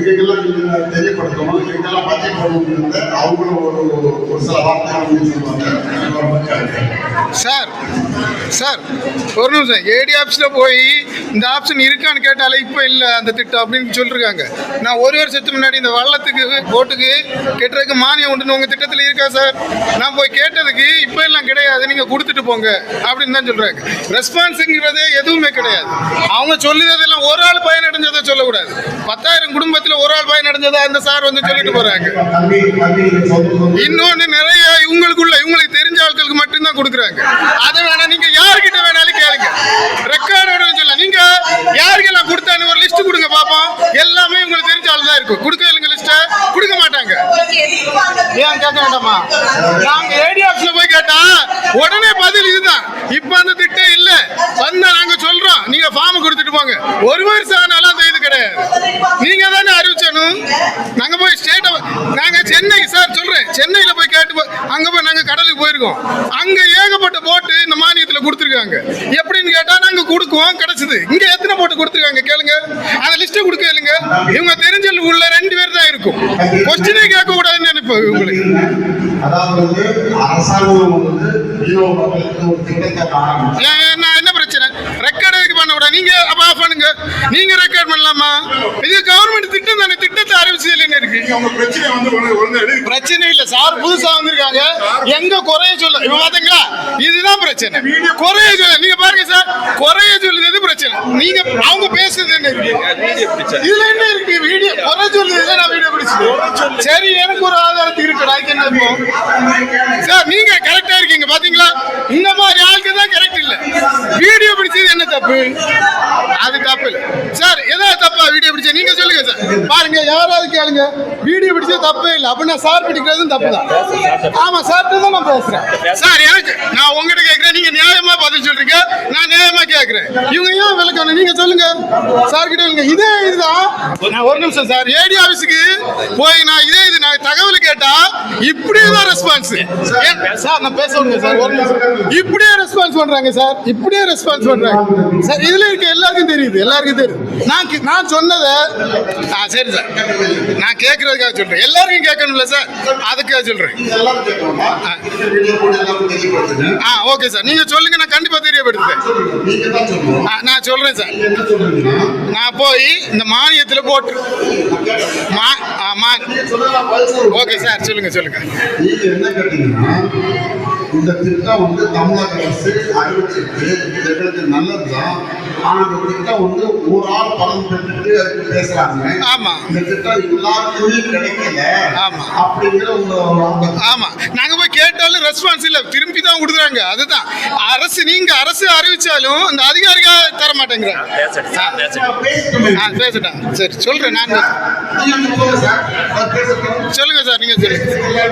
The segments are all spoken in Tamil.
எங்கெங்கெல்லாம் நீங்கள் தெரியப்படுத்தணும். எங்கெல்லாம் பச்சை போடணும் அவங்களும் ஒரு ஒரு சில வார்த்தைகள் சொல்லுவாங்க. சார் சார் ஒரு நிமிஷம். ஏடி ஆஃபீஸில் போய் இந்த ஆப்ஷன் இருக்கான்னு கேட்டாலே இப்போ இல்லை அந்த திட்டம் அப்படின்னு சொல்லிருக்காங்க. நான் ஒரு வருஷத்துக்கு முன்னாடி இந்த வள்ளத்துக்கு போட்டுக்கு கெட்டுறதுக்கு மானியம் உண்டுன்னு உங்கள் திட்டத்தில் இருக்கா சார் நான் போய் கேட்டதுக்கு இப்போ எல்லாம் கிடையாது. நீங்கள் கொடுத்துட்டு போங்க அப்படின்னு தான் சொல்கிறாங்க ரெஸ்பான்ஸுங்கிறதே எதுவுமே கிடையாது. அவங்க சொல்லுறதெல்லாம் ஒரு ஆள் பயனடைஞ்சதை சொல்லக்கூடாது. பத்தாயிரம் குடும்பத்தில் ஒரு ஆள் பயனடைஞ்சதை அந்த சார் வந்து சொல்லிட்டு போகிறாங்க இன்னொன்று நிறைய இவங்களுக்குள்ள இவங்களுக்கு தெரிஞ்ச ஆட்களுக்கு மட்டும்தான் கொடுக்குறாங்க. அதை வேணா நீங்க யாருக்கிட்ட வேணாலும் கேளுங்க. யாருக்கெல்லாம் கொடுத்தான்னு ஒரு லிஸ்ட் கொடுங்க பாப்போம். எல்லாமே உங்களுக்கு தெரிஞ்ச ஆள் தான் இருக்கும். கொடுக்க இல்லைங்க லிஸ்ட கொடுக்க மாட்டாங்க. ஏன் கேட்க வேண்டாமா? நாங்க ஏடி ஆஃபீஸ்ல போய் கேட்டா உடனே பதில் இதுதான். இப்ப அந்த திட்டம் இல்ல. வந்தா நாங்க சொல்றோம். நீங்க ஃபார்ம் கொடுத்துட்டு போங்க. ஒரு வருஷம் ஆனாலும் அந்த இது கிடையாது. நீங்க தானே அறிவிச்சணும். நாங்க போய் ஸ்டேட் நாங்க சென்னை சார் சொல்றேன். சென்னையில போய் கேட்டு அங்க போய் நாங்க கடலுக்கு போயிருக்கோம். அங்க ஏகப்பட்ட போட்டு இந்த மானியத்துல கொடுத்துருக்காங்க. எப்படின்னு கேட்டா கொடுக்குவோம் கிடைச்சது. இங்க எத்தனை போட்டு கொடுத்துருக்காங்க கேளுங்க. அந்த லிஸ்ட் கொடுக்க இல்லைங்க இவங்க தெரிஞ்ச உள்ள ரெண்டு பேர் தான் இருக்கும். கொஸ்டினே கேட்க கூடாதுன்னு நினைப்போம் இவங்களுக்கு அதாவது அரசாங்கம் வந்து என்ன பிரச்சனை? ரெக்கார்ட் எதுக்கு பண்ண நீங்க அப்ப ஆஃப் பண்ணுங்க. நீங்க ரெக்கார்ட் பண்ணலாமா? இது கவர்மெண்ட் திட்டம் தானே. திட்டத்தை அறிவிச்சு இல்லைன்னு இருக்கு? அவங்க பிரச்சனை இல்ல சார் புதுசா வந்திருக்காங்க. எங்க குறைய சொல்ல இப்ப பாத்தீங்களா? இதுதான் பிரச்சனை. குறைய சொல்ல நீங்க பாருங்க சார் குறைய சொல்லுது பிரச்சனை? நீங்க அவங்க பேசுறது என்ன இருக்கு இதுல என்ன இருக்கு? வீடியோ குறை சொல்லுது நான் வீடியோ பிடிச்சது சரி எனக்கு ஒரு ஆதாரத்துக்கு இருக்கு அதுக்கு என்ன சார் நீங்க கரெக்டா இருக்கீங்க பாத்தீங்களா? இந்த மாதிரி ஆளுக்கு தான் கரெக்ட் இல்ல. வீடியோ பிடிச்சது என்ன தப்பு அது தப்பு இல்ல சார் ஏதாவது தப்பா வீடியோ பிடிச்ச நீங்க சொல்லுங்க சார் பாருங்க யாராவது கேளுங்க. வீடியோ பிடிச்சது தப்பே இல்லை. அப்படின்னா சார் பிடிக்கிறதும் தப்பு தான். ஆமா சார் தான் நான் பேசுறேன். சார் எனக்கு நான் உங்ககிட்ட கேட்கறேன். நீங்க நியாயமா பதில் சொல்றீங்க. நான் நியாயமா கேட்கறேன். இவங்க ஏன் விளக்கணும்? நீங்க சொல்லுங்க. சார் கிட்ட இல்லைங்க இதே இதுதான். நான் ஒரு நிமிஷம் சார். ஏடி ஆபீஸுக்கு போய் நான் இதே இது நான் தகவல் கேட்டா இப்படியே தான் ரெஸ்பான்ஸ் சார் நான் பேச விடுங்க சார். ஒரு நிமிஷம். இப்படியே ரெஸ்பான்ஸ் பண்றாங்க சார். இப்படியே ரெஸ்பான்ஸ் பண்றாங்க. சார் இதுல இருக்க எல்லாருக்கும் தெரியுது. எல்லாருக்கும் தெரியுது. நான் கே- நான் சொன்னதை ஆ சரி சார். நான் கேட்கறதுக்காக சொல்றேன். எல்லாருக்கும் கேட்கணும்ல சார்? அதுக்காக சொல்றேன். ஆ ஓகே சார். நீங்க சொல்லுங்க நான் கண்டிப்பா தெரியப்படுத்துறேன். நான் சொல்றேன் சார். நான் போய் இந்த மானியத்தில் போட்டு. ஓகே சார் சொல்லுங்க சொல்லுங்க. இந்த திட்டம் வந்து தமிழக அரசு அறிவிச்சிருக்கு நல்லதுதான். ஆனா இந்த திட்டம் வந்து ஒரு ஆள் பலன் பெற்றுட்டு அதுக்கு பேசுறாங்க. ஆமா. இந்த திட்டம் எல்லாருக்குமே கிடைக்கல. அப்படிங்கிற. ஆமா. நாங்க போய் கேட்டாலும் ரெஸ்பான்ஸ் இல்ல. திரும்பி தான் கொடுக்குறாங்க. அதுதான். அரசு நீங்க அரசு அறிவிச்சாலும் இந்த அதிகாரிகள் தர மாட்டேங்கிறாங்க. பேசட்டேன் சரி சொல்றேன் நான் சொல்லுங்க சார். நீங்க சொல்லுங்க.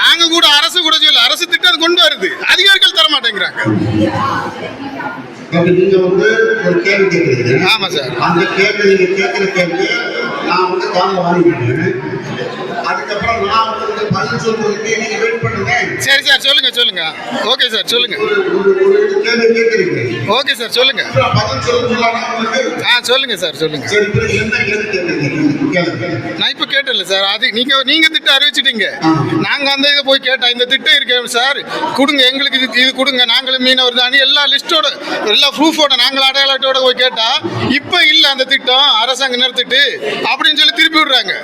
நாங்க கூட அரசு கூட சொல்ல அரசு திட்டம் கொண்டு வருது. அதிகாரிகள் தர மாட்டேங்கிறாங்க. அப்படி நீங்க வந்து ஒரு கேள்வி கேட்குறீங்க ஆமா சார் அந்த கேள்வி நீங்க கேட்குற கேள்வி நான் வந்து காலைல வாங்கிக்கிறேன். அதுக்கப்புறம் நான் வந்து பதில் சொல்றதுக்கு நீங்க வெயிட் பண்ணுங்க. சரி சார் சொல்லுங்க சொல்லுங்க. ஓகே சார் சொல்லுங்க. கேள்வி கேட்குறீங்க ஓகே சார் சொல்லுங்க. பதில் ஆ சொல்லுங்க சார் சொல்லுங்க. சரி பிறகு என்ன கேள்வி கேட்குறீங்க கேளுங்க நான் இப்போ கேட்டல சார். அது நீங்க நீங்க திட்டம் அறிவிச்சிட்டீங்க. நாங்க அந்த இதை போய் கேட்டோம் இந்த திட்டம் இருக்கேன் சார். கொடுங்க எங்களுக்கு இது இது கொடுங்க. நாங்களும் மீனவர் தான். எல்லா லிஸ்டோட எல்லா ப்ரூஃபோட நாங்கள் அடையாளத்தோட போய் கேட்டா இப்போ இல்ல அந்த திட்டம் அரசாங்கம் நிறுத்திட்டு அப்படின்னு சொல்லி திருப்பி விடுறாங்க.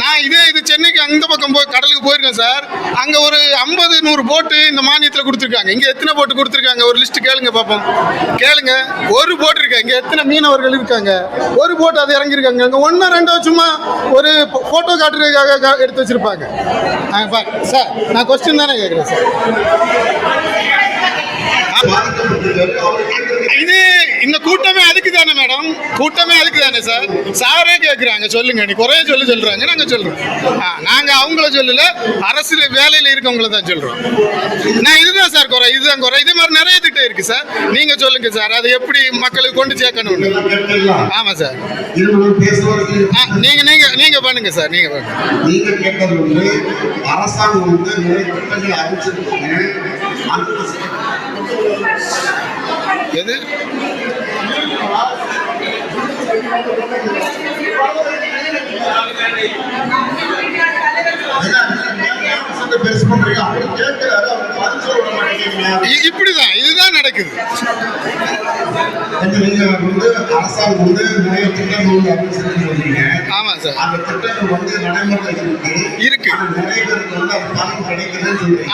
நான் இதே இது சென்னைக்கு அந்த பக்கம் போய் கடலுக்கு போயிருக்கேன் சார். அங்க ஒரு ஐம்பது நூறு போட்டு இந்த மானியத்தில் கொடுத்துருக்காங்க. இங்க எத்தனை போட்டு கொடுத்துருக்காங்க? ஒரு லிஸ்ட் கேளுங்க பார்ப்போம் கேளுங்க. ஒரு போட் இருக்கு? இங்க எத்தனை மீனவர்கள் இருக்காங்க? ஒரு போட்டு அது இறங்கியிருக்காங்க. அங்கே ஒன்று ரெண்டோ சும்மா ஒரு போட்டோ காட்டுறதுக்காக எடுத்து வச்சிருப்பாங்க. சார் நான் கொஸ்டின் தானே கேட்குறேன் சார் இது இந்த கூட்டமே அதுக்கு தானே மேடம் கூட்டமே அதுக்கு தானே சார் சாரே கேட்குறாங்க சொல்லுங்க நீ குறைய சொல்லி சொல்றாங்க நாங்க சொல்றோம். ஆ, நாங்க அவங்கள சொல்லல அரசு வேலையில இருக்கவங்கள தான் சொல்றோம். நான் இது சார் குறை இதுதான் குறை. இதே மாதிரி நிறைய திட்டம் இருக்கு சார். நீங்க சொல்லுங்க சார் அது எப்படி மக்களுக்கு கொண்டு சேர்க்கணும்னு? கேட்கலாம் ஆமா சார். நீங்க நீங்க நீங்க பண்ணுங்க சார் நீங்க பண்ணுங்க. நீங்க கேட்டது வந்து அரசாங்கம் வந்து நிறைய திட்டங்களை அறிவிச்சிருக்காங்க எது? பெருசு பண்றீங்க? அவரு கேட்கிறாரு, இப்படிதான் இதுதான் நடக்குது. வந்து வந்து நிறைய ஆமா சார். அந்த திட்டங்கள் வந்து நடைமுறையில் இருக்கு.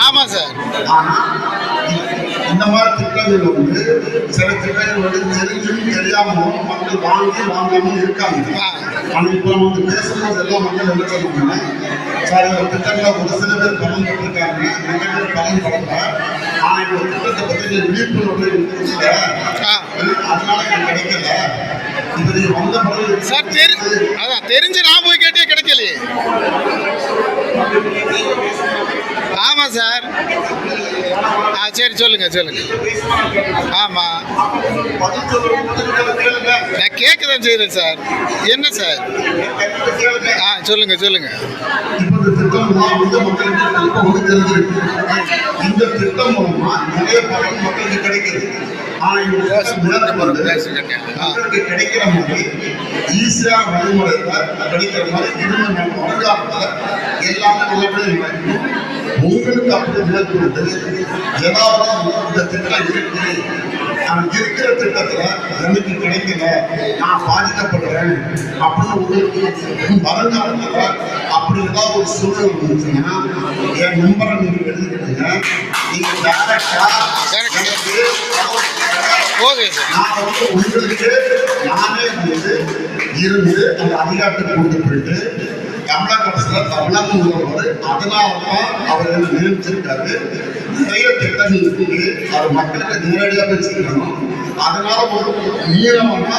ஆமா சார். இந்த மாதிரி திட்டங்கள் வந்து சில திட்டங்கள் வந்து தெரிஞ்சும் தெரியாமலும் மக்கள் வாங்கி வாங்காமல் இருக்காங்க? ஆனால் ஆனா இப்ப நம்ம வந்து பேசும்போது எல்லா மக்கள் என்ன சொல்லுவாங்கன்னா சார் இந்த திட்டங்களை ஒரு சில பேர் பலன் பெற்றிருக்காங்க நிறைய பேர் பலன் படல ஆனா இந்த திட்டத்தை பத்தி விழிப்புணர்வு இல்லை. அதனால எனக்கு கிடைக்கல. இப்ப வந்த பிறகு சார் தெரி தெரிஞ்சு நான் போய் கேட்டே கிடைக்கலையே ஆமாம் சார். ஆ சரி சொல்லுங்கள் சொல்லுங்கள் ஆமாம் நான் கேட்க தான் செய்கிறேன் சார். என்ன சார்? ஆ சொல்லுங்கள் சொல்லுங்கள் இந்த திட்டம் வந்து மக்களுக்கு வந்து தெரிஞ்சிருக்கு இந்த திட்டம் மூலமா நிறைய பலன் மக்களுக்கு கிடைக்குது. ஆனா இந்த திட்டம் வந்து மக்களுக்கு கிடைக்கிற மாதிரி ஈஸியா வழிமுறையில கிடைக்கிற மாதிரி இனிமே நம்ம வருங்காலத்துல எல்லாமே நல்லபடியா நடக்கும் உங்களுக்கு அப்படி ஏதாவது இந்த திட்டம் இருக்கு. நான் இருக்கிற திட்டத்துல எனக்கு கிடைக்கல. நான் பாதிக்கப்படுறேன். அப்படின்னு உங்களுக்கு வருங்காலத்துல அப்படி ஏதாவது ஒரு சூழல் இருந்துச்சுன்னா என் நம்பரை நீங்க எழுதிக்கிடுங்க நீங்க டேரக்டா நான் வந்து உங்களுக்கு நானே வந்து இருந்து அந்த அதிகாரத்தை கொண்டு போயிட்டு தமிழக அரசுல தமிழக முதல்வர் அதனால தான் அவர் நியமிச்சிருக்காரு. நிறைய திட்டங்கள் இருக்கு அது மக்களுக்கு நேரடியாக வச்சிருக்கணும் அதனால ஒரு மீனவனா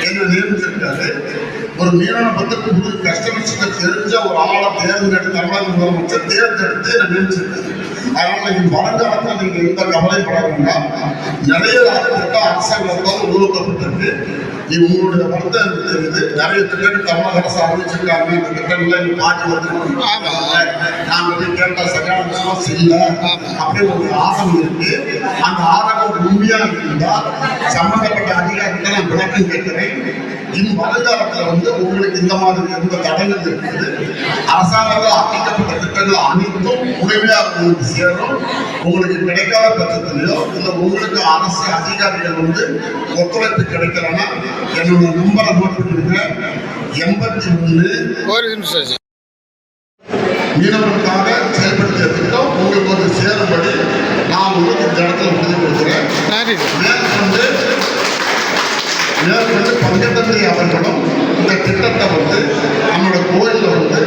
என்ன நியமிச்சிருக்காரு ஒரு மீனவனை பத்தி புது கஸ்டமர்ஸ்க்கு தெரிஞ்ச ஒரு ஆளை தேர்ந்தெடுத்து தமிழக முதலமைச்சர் தேர்ந்தெடுத்து என்ன நியமிச்சிருக்காரு அதனால நீங்க வருங்காலத்தில் நீங்க எந்த கவலைப்பட வேண்டாம் நிறைய திட்டம் அரசாங்கத்தால் உருவாக்கப்பட்டிருக்கு இது உங்களுடைய வருத்தம் எனக்கு தெரியுது நிறைய திட்டங்கள் தமிழக அரசு அறிவிச்சிருக்காங்க இந்த திட்டங்களை நீங்க பாட்டு வந்து ஆமா. நாங்க போய் கேட்டா சரியான விசுவாசம் இல்லை ஆமா. அப்படி ஒரு ஆதம் இருக்கு. அந்த ஆதகம் உண்மையா இருந்தா சம்பந்தப்பட்ட அதிகாரிகிட்ட நான் விளக்கம் கேட்கிறேன். இன் வருங்காலத்துல வந்து உங்களுக்கு இந்த மாதிரி எந்த தடங்கள் இருக்குது. அரசாங்கத்தால் அறிவிக்கப்பட்ட திட்டங்கள் அனைத்தும் முழுமையாக உங்களுக்கு சேரும். உங்களுக்கு கிடைக்காத பட்சத்திலையோ இல்லை உங்களுக்கு அரசு அதிகாரிகள் வந்து ஒத்துழைப்பு கிடைக்கலன்னா என்னோட நம்பரை நோட் பண்ணிடுங்க எண்பத்தி ஒன்று மீனவர்களுக்காக செயல்படுத்திய திட்டம் உங்களுக்கு வந்து சேரும்படி நான் உங்களுக்கு இந்த இடத்துல உறுதி கொடுக்குறேன் மேற்கொண்டு மேற்கொண்டு பங்கத்தந்தை அவர்களும் இந்த திட்டத்தை வந்து நம்மளோட கோயிலில் வந்து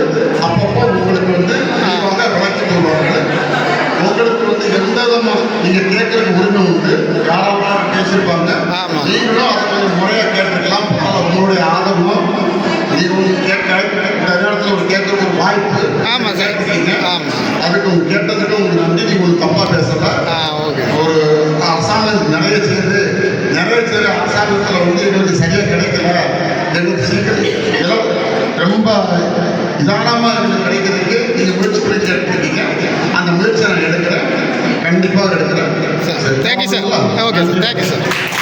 அப்பப்போ உங்களுக்கு வந்து விரிவாக விளக்கி தருவார்கள் உங்களுக்கு வந்து எந்த விதமாக நீங்கள் கேட்கறதுக்கு உரிமை உண்டு யாராவது பேசியிருப்பாங்க. நீங்களும் அதை கொஞ்சம் முறையாக கேட்டுக்கலாம் உங்களுடைய ஆதரவும் நீங்கள் கேட்க இந்த நேரத்தில் ஒரு கேட்கறது ஒரு வாய்ப்பு ஆமா சார். கேட்டுக்கீங்க. ঠিক আছে থ্যাংক ইউ স্যার